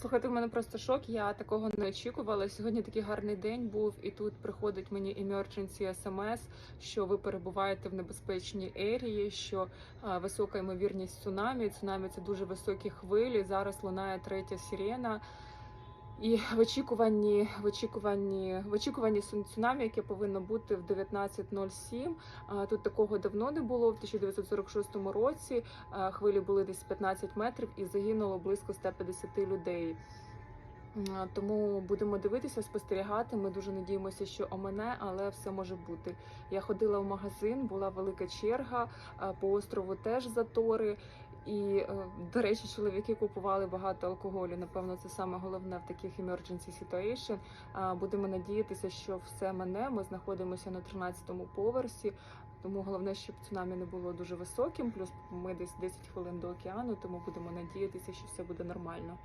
Слухайте, в мене просто шок. Я такого не очікувала. Сьогодні такий гарний день був, і тут приходить мені emergency SMS, що ви перебуваєте в небезпечній ерії, що а, висока ймовірність цунамі. Цунамі це дуже високі хвилі. Зараз лунає третя сирена. І в очікуванні, в очікуванні, в очікуванні цунамі, яке повинно бути в 19.07. А, Тут такого давно не було. В 1946 році хвилі були десь 15 метрів і загинуло близько 150 людей. Тому будемо дивитися, спостерігати. Ми дуже надіємося, що омине, але все може бути. Я ходила в магазин, була велика черга по острову теж затори. І, е, до речі, чоловіки купували багато алкоголю. Напевно, це саме головне в таких emergency situation. Будемо надіятися, що все мене. Ми знаходимося на 13-му поверсі. Тому головне, щоб цунамі не було дуже високим. Плюс ми десь 10 хвилин до океану, тому будемо надіятися, що все буде нормально.